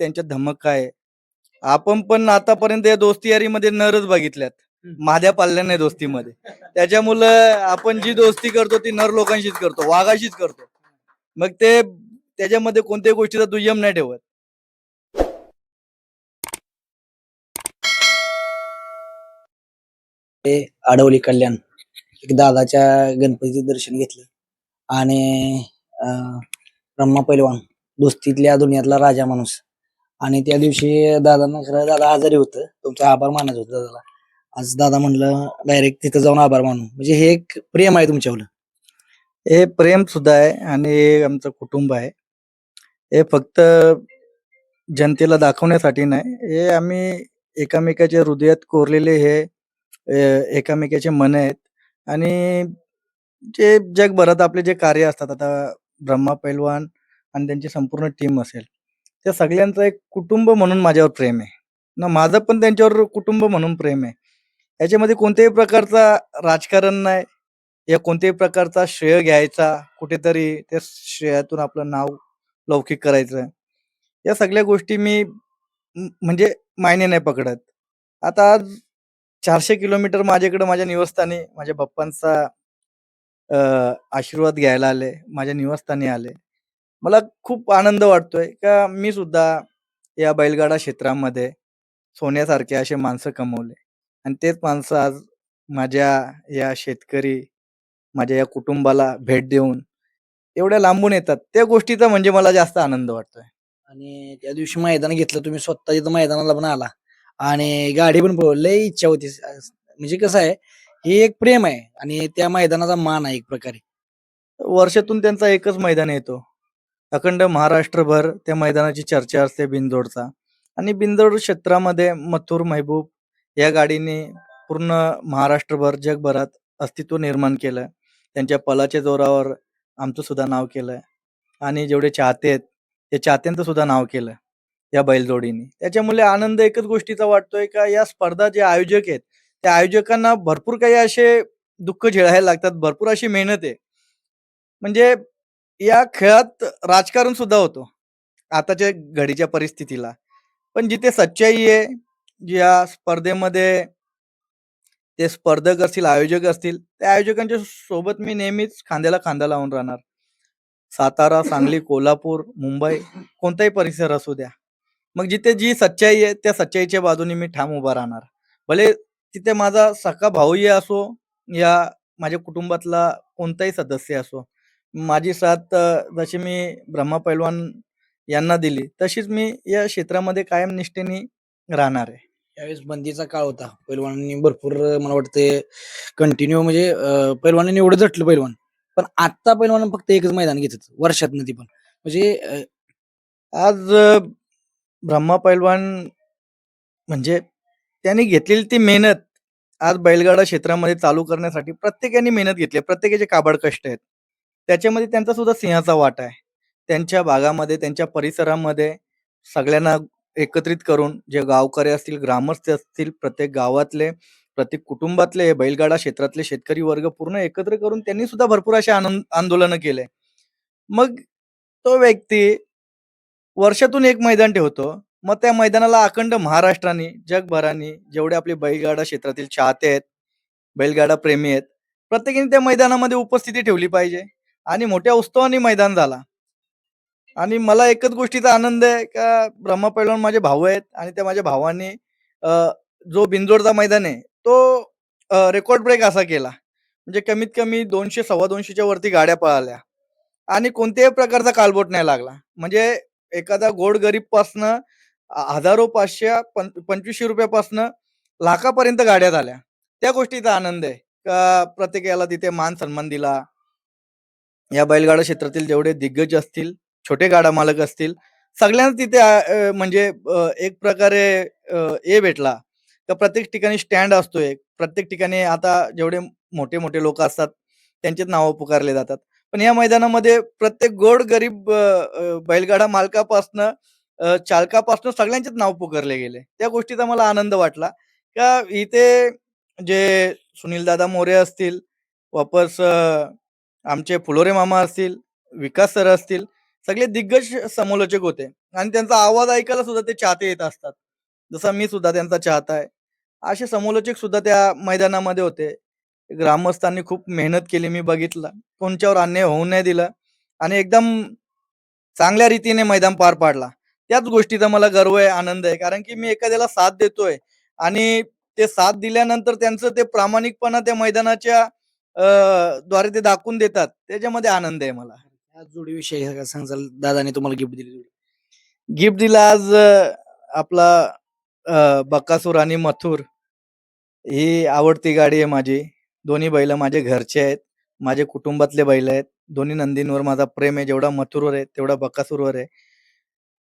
त्यांच्यात धमक काय आपण पण आतापर्यंत या दोस्ती यारीमध्ये नरच बघितल्यात. माझ्या पाल्ल्या नाही दोस्तीमध्ये. त्याच्यामुळं आपण जी दोस्ती करतो ती नर लोकांशीच करतो वाघाशीच करतो. मग ते त्याच्यामध्ये कोणत्याही गोष्टीचा दुय्यम नाही ठेवत. ते आडवली कल्याण एक दादाच्या गणपतीचे दर्शन घेतलं. आणि अं, ब्रह्मा पैलवान दोस्तीतल्या दुनियातला राजा माणूस. आणि त्या दिवशी दादांना खरं दादा आजारी होतं. तुमचा आभार मानायचं होतं दादाला. आज दादा म्हणलं डायरेक्ट तिथं जाऊन आभार मानू. म्हणजे हे एक प्रेम आहे तुमच्यावर हे प्रेम सुद्धा आहे आणि हे आमचं कुटुंब आहे. हे फक्त जनतेला दाखवण्यासाठी नाही. हे आम्ही एकामेकाच्या हृदयात कोरलेले हे एकामेकाचे मन आहेत. आणि जे जगभरात आपले जे कार्य असतात आता ब्रह्मा पैलवान आणि त्यांची संपूर्ण टीम असेल. त्या सगळ्यांचं एक कुटुंब म्हणून माझ्यावर प्रेम आहे. ना माझं पण त्यांच्यावर कुटुंब म्हणून प्रेम आहे. याच्यामध्ये कोणत्याही प्रकारचा राजकारण नाही. या कोणत्याही प्रकारचा श्रेय घ्यायचा कुठेतरी त्या श्रेयातून आपलं नाव लौकिक करायचं. या सगळ्या गोष्टी मी म्हणजे मायने नाही पकडत. आता आज चारशे किलोमीटर माझ्याकडे माझ्या निवासस्थानी माझ्या बाप्पांचा आशीर्वाद घ्यायला आले माझ्या निवासस्थानी आले. मला खूप आनंद वाटतोय का मी सुद्धा या बैलगाडा क्षेत्रामध्ये सोन्यासारखे असे माणसं कमवले. आणि तेच माणसं आज माझ्या या शेतकरी माझ्या या कुटुंबाला भेट देऊन एवढ्या लांबून येतात. त्या गोष्टीचा म्हणजे मला जास्त आनंद वाटतोय. आणि त्या दिवशी मैदान घेतलं तुम्ही स्वतः तिथं मैदानाला पण आला. आणि गाडी पण पळवली लय इच्छा होती. म्हणजे कसं आहे हे एक प्रेम आहे आणि त्या मैदानाचा मान आहे एक प्रकारे. वर्षातून त्यांचा एकच मैदान येतो. अखंड महाराष्ट्रभर त्या मैदानाची चर्चा असते बिनजोडचा. आणि बिनजोड क्षेत्रामध्ये मथुर महबूब या गाडीने पूर्ण महाराष्ट्रभर जगभरात अस्तित्व निर्माण केलं त्यांच्या पलाच्या जोरावर आमचं सुद्धा नाव केलं आणि जेवढे चाहते आहेत ते चाहत्यांचं सुद्धा नाव केलं या बैलजोडीने. त्याच्यामुळे आनंद एकच गोष्टीचा वाटतोय का या स्पर्धा जे आयोजक आहेत त्या आयोजकांना भरपूर काही असे दुःख झेळायला लागतात भरपूर अशी मेहनत आहे. म्हणजे या खेळात राजकारण सुद्धा होतो. आताच्या घडीच्या परिस्थितीला. पण जिथे सच्चाई आहे ज्या स्पर्धेमध्ये ते स्पर्धक असतील आयोजक असतील त्या आयोजकांच्या सोबत मी नेहमीच खांद्याला खांदा लावून राहणार. सातारा सांगली कोल्हापूर मुंबई कोणताही परिसर असू द्या. मग जिथे जी सच्चाई आहे त्या सच्चाईच्या बाजूने मी ठाम उभा राहणार. भले तिथे माझा सखा भाऊही असो या माझ्या कुटुंबातला कोणताही सदस्य असो माझी साथ अ, जशी मी ब्रह्मा पैलवान यांना दिली तशीच मी या क्षेत्रामध्ये कायम निष्ठेने राहणार आहे. त्यावेळेस बंदीचा काळ होता. पैलवानांनी भरपूर अं, मला वाटते कंटिन्यू म्हणजे अं, पैलवानांनी एवढं झटलं पैलवान. पण आता पैलवान फक्त एकच मैदान घेतात वर्षात ती पण. म्हणजे अं, आज अ, ब्रह्मा पैलवान म्हणजे त्यांनी घेतलेली ती मेहनत आज बैलगाडा क्षेत्रामध्ये चालू करण्यासाठी प्रत्येकाने मेहनत घेतली आहे. प्रत्येकाचे काबाड कष्ट आहेत. त्याच्यामध्ये त्यांचा सुद्धा सिंहाचा वाटा आहे. त्यांच्या भागामध्ये त्यांच्या परिसरामध्ये सगळ्यांना एकत्रित करून जे गावकरी असतील ग्रामस्थ असतील प्रत्येक गावातले प्रत्येक कुटुंबातले बैलगाडा क्षेत्रातले शेतकरी वर्ग पूर्ण एकत्र करून त्यांनी सुद्धा भरपूर असे आनंद आंदोलन केले. मग तो व्यक्ती वर्षातून एक मैदान ठेवतो. मग त्या मैदानाला अखंड महाराष्ट्राने जगभराने जेवढे आपले बैलगाडा क्षेत्रातील चाहते आहेत बैलगाडा प्रेमी आहेत प्रत्येकाने त्या मैदानामध्ये उपस्थिती ठेवली पाहिजे. आणि मोठ्या उत्सवाने मैदान झाला. आणि मला एकच गोष्टीचा आनंद आहे का ब्रह्मा पैलवान माझे भाऊ आहेत आणि त्या माझ्या भावाने जो बिंजोडचा मैदान आहे तो रेकॉर्ड ब्रेक असा केला. म्हणजे कमीत कमी दोनशे सव्वा दोनशेच्या वरती गाड्या पळाल्या. आणि कोणत्याही प्रकारचा कालबोट नाही लागला. म्हणजे एखादा गोड गरीब पासनं हजारो पाचशे पं पंचवीसशे रुपयापासनं लाखापर्यंत गाड्या झाल्या. त्या गोष्टीचा आनंद आहे. का प्रत्येकाला तिथे मान सन्मान दिला. या बैलगाडा क्षेत्रातील जेवढे दिग्गज असतील छोटे गाडा मालक असतील सगळ्यांना तिथे म्हणजे एक प्रकारे ए भेटला. तर प्रत्येक ठिकाणी स्टँड असतो एक प्रत्येक ठिकाणी आता जेवढे मोठे मोठे लोक असतात त्यांचेच नावं पुकारले जातात. पण या मैदानामध्ये प्रत्येक गोड गरीब बैलगाडा मालकापासनं चालकापासनं सगळ्यांचेच नाव पुकारले गेले. त्या गोष्टीचा मला आनंद वाटला. का इथे जे सुनील दादा मोरे असतील वापस आमचे फुलोरे मामा असतील विकास सर असतील सगळे दिग्गज समालोचक होते. आणि त्यांचा आवाज ऐकायला सुद्धा ते चाहते येत असतात. जसा मी सुद्धा त्यांचा चाहता आहे. असे समालोचक सुद्धा त्या मैदानामध्ये होते. ग्रामस्थांनी खूप मेहनत केली मी बघितलं. कोणच्यावर अन्याय होऊ नाही दिला. आणि एकदम चांगल्या रीतीने मैदान पार पाडला. त्याच गोष्टीचा मला गर्व आहे आनंद आहे. कारण की मी एखाद्याला साथ देतोय. आणि ते साथ दिल्यानंतर त्यांचं ते प्रामाणिकपणा त्या मैदानाच्या द्वारे ते दाखवून देतात. त्याच्यामध्ये आनंद आहे मला. या जोडीविषयी सांगाल दादाने तुम्हाला गिफ्ट दिली जोडी. गिफ्ट दिला आज आपला बकासूर आणि मथुर. ही आवडती गाडी आहे माझी. दोन्ही बैल माझे घरचे आहेत. माझे कुटुंबातले बैल आहेत. दोन्ही नंदींवर माझा प्रेम आहे. जेवढा मथुरवर आहे तेवढा बकासूरवर आहे.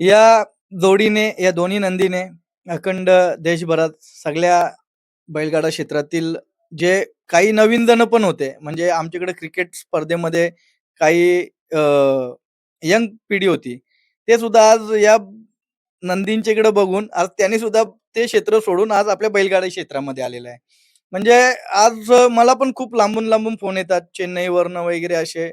या जोडीने या दोन्ही नंदीने अखंड देशभरात सगळ्या बैलगाडा क्षेत्रातील जे काही नवीन जण पण होते. म्हणजे आमच्याकडे क्रिकेट स्पर्धेमध्ये काही यंग पिढी होती. ते सुद्धा आज या नंदींच्या इकडे बघून आज त्यांनी सुद्धा ते क्षेत्र सोडून आज आपल्या बैलगाडी क्षेत्रामध्ये आलेलं आहे. म्हणजे आज मला पण खूप लांबून लांबून फोन येतात. चेन्नईवरनं वगैरे असे.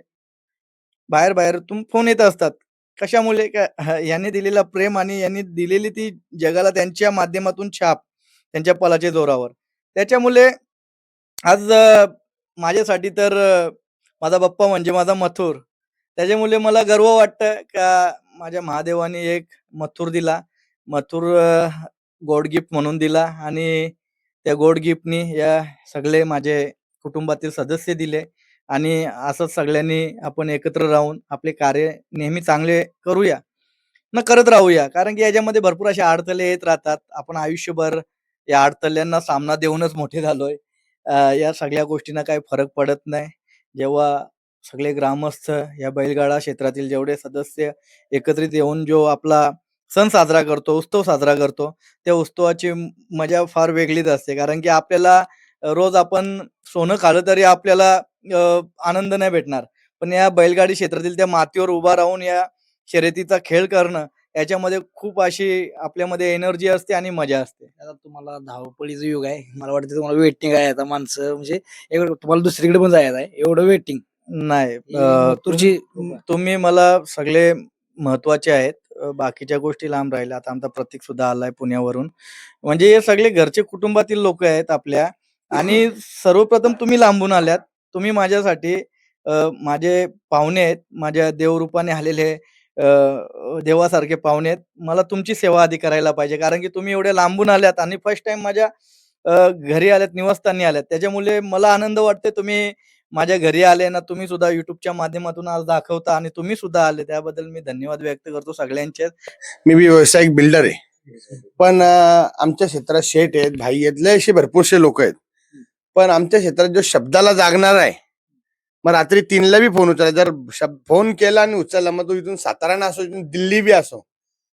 बाहेर बाहेरतून फोन येत असतात. कशामुळे? का यांनी दिलेला प्रेम आणि यांनी दिलेली ती जगाला त्यांच्या माध्यमातून छाप त्यांच्या पलाच्या जोरावर. त्याच्यामुळे आज अ, माझ्यासाठी तर अ, माझा बाप्पा म्हणजे माझा मथुर. त्याच्यामुळे मला गर्व वाटतं का माझ्या महादेवाने एक मथुर दिला. मथुर अ, गोड गिफ्ट म्हणून दिला आणि त्या गोड गिफ्टनी या सगळे माझे कुटुंबातील सदस्य दिले आणि असंच सगळ्यांनी आपण एकत्र राहून आपले कार्य नेहमी चांगले करूया. न करत राहूया. कारण की याच्यामध्ये भरपूर असे अडथळे येत राहतात. आपण आयुष्यभर या अडथळ्यांना सामना देऊनच मोठे झालोय. अ, या सगळ्या गोष्टींना काही फरक पडत नाही. जेव्हा सगळे ग्रामस्थ या बैलगाडा क्षेत्रातील जेवढे सदस्य एकत्रित येऊन जो आपला सण साजरा करतो उत्सव साजरा करतो त्या उत्सवाची म- मजा फार वेगळीच असते. कारण की आपल्याला रोज आपण सोनं खालं तरी आपल्याला अ, आनंद नाही भेटणार. पण या बैलगाडी क्षेत्रातील त्या मातीवर उभा राहून या शर्यतीचा खेळ करणं याच्यामध्ये खूप अशी आपल्यामध्ये एनर्जी असते आणि मजा असते. आता तुम्हाला धावपळीचं युग आहे. मला वाटतं तुम्हाला वेटिंग आहे. आता माणसं म्हणजे एवढं तुम्हाला दुसरीकडे पण जायचं आहे. एवढं वेटिंग. नाही. अ, तुम- तुम्ही मला सगळे महत्त्वाचे आहेत. अ, बाकीच्या गोष्टी लांब राहिल्या. आता आमचा प्रतीक सुद्धा आलाय पुण्यावरून. म्हणजे हे सगळे घरचे कुटुंबातील लोक आहेत आपल्या. आणि सर्वप्रथम तुम्ही लांबून आल्यात. तुम्ही माझ्यासाठी अ, माझे पाहुणे आहेत. माझ्या देवरूपाने आलेले अ, देवासारखे पाहुणे आहेत. मला तुमची सेवा आधी करायला पाहिजे. कारण की तुम्ही एवढ्या लांबून आल्यात आणि फर्स्ट टाइम माझ्या अ, घरी आल्यात निवासस्थानी आल्यात. त्याच्यामुळे मला आनंद वाटते तुम्ही माझ्या घरी आले ना तुम्ही सुद्धा युट्यूबच्या माध्यमातून आज दाखवता आणि तुम्ही सुद्धा आले. त्याबद्दल मी धन्यवाद व्यक्त करतो सगळ्यांचे. मी बी व्यावसायिक बिल्डर आहे. पण आमच्या क्षेत्रात शेठ आहेत भाई आहेत लय असे भरपूरसे लोक आहेत. पण आमच्या क्षेत्रात जो शब्दाला जागणार आहे मग रात्री तीनला बी फोन उचलला जर फोन केला आणि उचलला मग तो इथून सातारा असो इथून दिल्ली बी असो.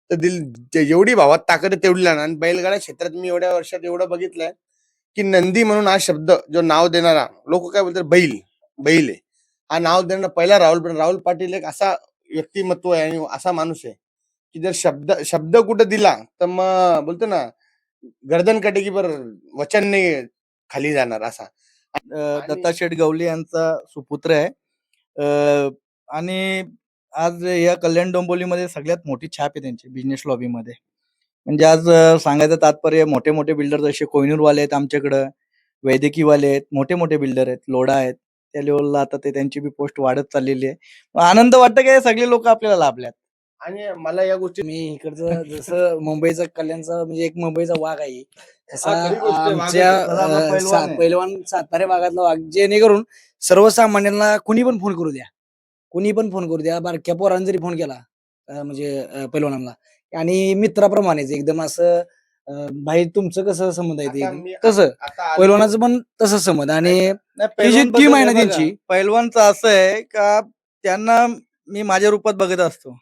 तर दिल्ली जेवढी भावात ताकद आहे तेवढी लागणार. आणि बैलगाड्या क्षेत्रात मी एवढ्या वर्षात एवढं बघितलंय की नंदी म्हणून हा शब्द जो नाव देणारा लोक काय बोलतात? बैल. बैल आहे. हा नाव देणारा पहिला राहुल पण राहुल पाटील एक असा व्यक्तिमत्व आहे आणि असा माणूस आहे की जर शब्द शब्द कुठं दिला तर मग बोलतो ना गर्दन कटे की बर वचन नाही खाली जाणार असा. दत्ता शेठ गवली यांचा सुपुत्र आहे. आणि आज या कल्याण डोंबिवलीमध्ये सगळ्यात मोठी छाप आहे त्यांची बिझनेस लॉबीमध्ये म्हणजे आज सांगायचं तात्पर्य मोठे मोठे बिल्डर जसे कोहिनूरवाले आहेत आमच्याकडं वैद्यकीयवाले आहेत मोठे मोठे बिल्डर आहेत लोढा आहेत. त्या लेवलला आता ते त्यांची बी पोस्ट वाढत चाललेली आहे. आनंद वाटतं की सगळे लोक आपल्याला लाभल्यात? आणि मला या गोष्टी मी इकडचं जसं मुंबईचा कल्याणचा म्हणजे एक मुंबईचा वाघ आहे. तसा हा, खरी गोष्ट आहे. तसा पैलवान सा- आहे. पैलवान सातारा भागातला वाघ जेणेकरून सर्वसामान्यांना कुणी पण फोन करू द्या. कुणी पण फोन करू द्या बारक्या पोरांनी जरी फोन केला अं, म्हणजे अं, पैलवानांना. आणि मित्राप्रमाणेच एकदम असं अं, भाई तुमचं कसं संबंध आहे आता ते मी- तसं. आता पैलवानाचं पण तसं संबंध. आणि नाही, ही जी आहे ना हे बघा, त्यांची? पैलवानचं असं आहे का त्यांना मी माझ्या रूपात बघत असतो.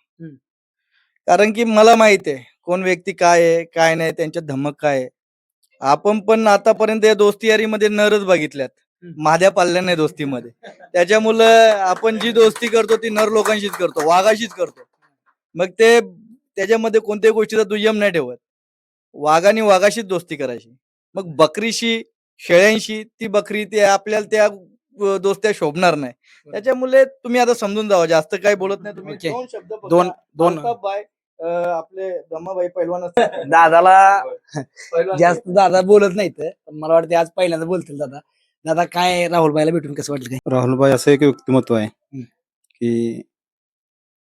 कारण की मला माहीत आहे कोण व्यक्ती काय आहे काय नाही त्यांच्यात धमक काय आहे. आपण पण आतापर्यंत या दोस्ती यारीमध्ये नरच बघितल्यात. माझ्या पाल्ल्या नाही दोस्तीमध्ये. त्याच्यामुळं आपण जी दोस्ती करतो ती नर लोकांशीच करतो वाघाशीच करतो. मग ते त्याच्यामध्ये कोणत्याही गोष्टीचा दुय्यम नाही ठेवत. वाघाने वाघाशीच दोस्ती करायची. मग बकरीशी शेळ्यांशी ती बकरी ते आपल्याला त्या दोस्त्या शोभणार नाही. त्याच्यामुळे तुम्ही आता समजून जावा जास्त काही बोलत नाही तुम्ही. दोन शब्द दोन दोन बाय आपले ब्रह्माबाई पैलवान असतात. दादाला जास्त दादा बोलत नाहीत पण मला वाटतं आज पहिल्यांदा बोलतील दादा. दादा काय राहुलबाईला भेटून कसं वाटलं काय? राहुलभाई असं एक व्यक्तिमत्व आहे. की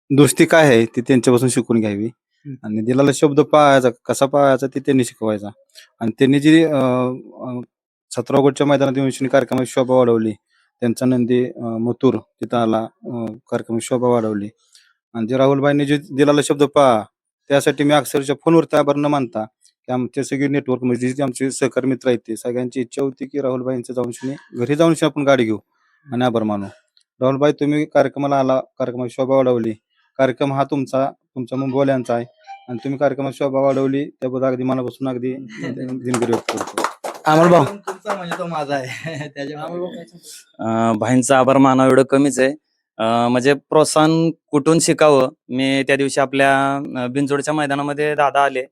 दोस्ती काय आहे ती त्यांच्यापासून शिकून घ्यावी. आणि दिलेला शब्द पाळायचा कसा पाळायचा ते त्यांनी शिकवायचा. आणि त्यांनी जी सतरा ऑगस्टच्या मैदानात येऊन शनी कार्यक्रमात शोभा वाढवली त्यांचा नंदी मथुर तिथं आला अं, कार्यक्रमात शोभा वाढवली. आणि जे राहुलबाईंनी जे दिलेला शब्द पहा त्यासाठी मी अक्षरशः फोनवरती आभार न मानता की आमचे सगळे नेटवर्क म्हणजे जे आमचे सहकारी मित्र आहेत ते सगळ्यांची इच्छा होती की राहुलबाईंचं जाऊन शनी घरी जाऊन शनी आपण गाडी घेऊ. आणि आभार मानू. राहुलबाई तुम्ही कार्यक्रमाला आला कार्यक्रमात शोभा वाढवली. कार्यक्रम हा तुमचा तुमच्या मुंबईवाल्यांचा आहे. आणि तुम्ही कार्यक्रमात शोभा वाढवली त्याबद्दल अगदी मनापासून अगदी दिनगिरी व्यक्त करतो. अमोल भाऊ तुमचा म्हणजे तो माझा आहे. त्याच्यामुळे अं, भाईंचा आभार मानावं एवढं कमीच आहे. म्हणजे प्रोत्साहन कुठून शिकावं? मी त्या दिवशी आपल्या अं, मैदानामध्ये दादा आले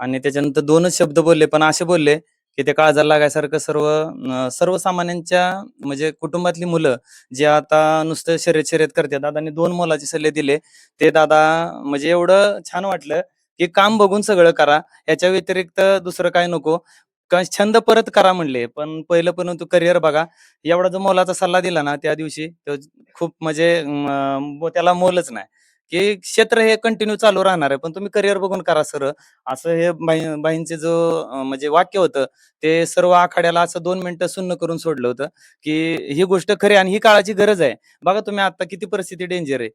आणि त्याच्यानंतर दोनच शब्द बोलले पण असे बोलले की ते काळजाला लागायसारखं सर्व सर्वसामान्यांच्या म्हणजे कुटुंबातली मुलं जे आता नुसतं शर्यत शर्यत करते दादांनी दोन मोलाचे सल्ले दिले. ते दादा म्हणजे एवढं छान वाटलं की काम बघून सगळं करा. याच्या व्यतिरिक्त दुसरं काय नको? का छंद परत करा म्हणले. पण पहिलं पण तू करिअर बघा. एवढा जो मोलाचा सल्ला दिला ना त्या दिवशी तो खूप म्हणजे अं, त्याला मोलच नाही. की क्षेत्र हे कंटिन्यू चालू राहणार आहे. पण तुम्ही करिअर बघून करा सर असं हे बाई- बाईंचे जो अं, म्हणजे वाक्य होतं ते सर्व आखाड्याला असं दोन मिनिटं सुन्न करून सोडलं होतं की ही गोष्ट खरी आहे आणि ही काळाची गरज आहे. बघा तुम्ही आता किती परिस्थिती डेंजर आहे.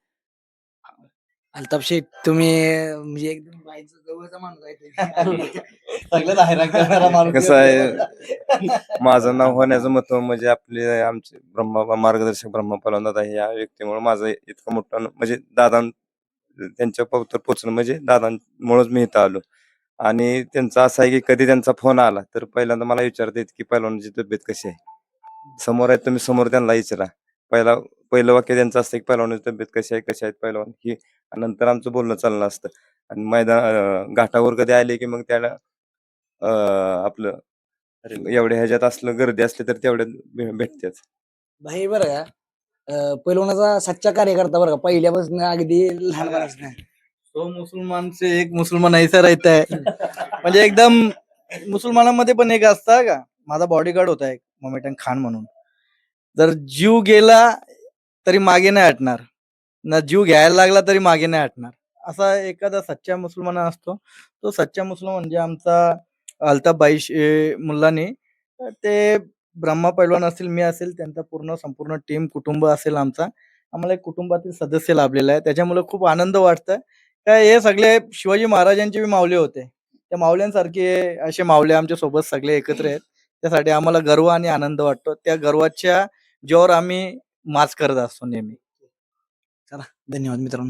अल्ताफ शेख तुम्ही म्हणजे एकदम बाईचा जवळचा माणूस आहे तुम्ही. सगळ्यात हैराण करणारा माणूस कसं आहे, माझं नाव होण्याचं महत्त्व म्हणजे आपले आमचे ब्रह्मा मार्गदर्शक ब्रह्मा दादा या व्यक्तीमुळे माझं इतकं मोठं न- म्हणजे दादा त्यांच्या पवित्र पोचणं म्हणजे दादांमुळेच मी इथं आलो. आणि त्यांचं असं आहे की कधी त्यांचा फोन आला तर पहिल्यांदा मला विचारतात की पहिलवानाची तब्येत कशी आहे? समोर आहे तुम्ही समोर त्यांना विचारा. पहिला पहिलं वाक्य त्यांचं असतं की पहिलवानाची तब्येत कशी आहे कशी आहेत पहिलवान ही नंतर आमचं बोलणं चाललं असतं. आणि मैदान घाटावर कधी आले की मग त्याला अं, आपलं एवढ्या ह्याच्यात असलं गर्दी असली तर तेवढ्यात भेटतेच भाई बरं का अं, पैलवानाचा सच्चा कार्यकर्ता बरं का पहिल्यापासून अगदी लहानपणापासून. तो मुसलमान से एक मुसलमान ऐसा रहता है म्हणजे एकदम मुसलमानांमध्ये पण एक असता का? माझा बॉडीगार्ड होता एक मोमेटन खान म्हणून. जर जीव गेला तरी मागे नाही हटणार. ना जीव घ्यायला लागला तरी मागे नाही हटणार. असा एखादा सच्चा मुसलमान असतो. तो सच्चा मुसलमान म्हणजे आमचा अल्ताफ मुलांनी ते ब्रह्मा पैलवान असतील मी असेल त्यांचा पूर्ण संपूर्ण टीम कुटुंब असेल आमचा. आम्हाला एक कुटुंबातील सदस्य लाभलेला आहे. त्याच्यामुळे खूप आनंद वाटतं का हे सगळे शिवाजी महाराजांचे बी मावले होते. त्या मावल्यांसारखे असे मावले आमच्यासोबत सगळे एकत्र आहेत. त्यासाठी आम्हाला गर्व आणि आनंद वाटतो. त्या गर्वाच्या जोर आम्ही माच करत असतो नेहमी. धन्यवाद मित्रांनो.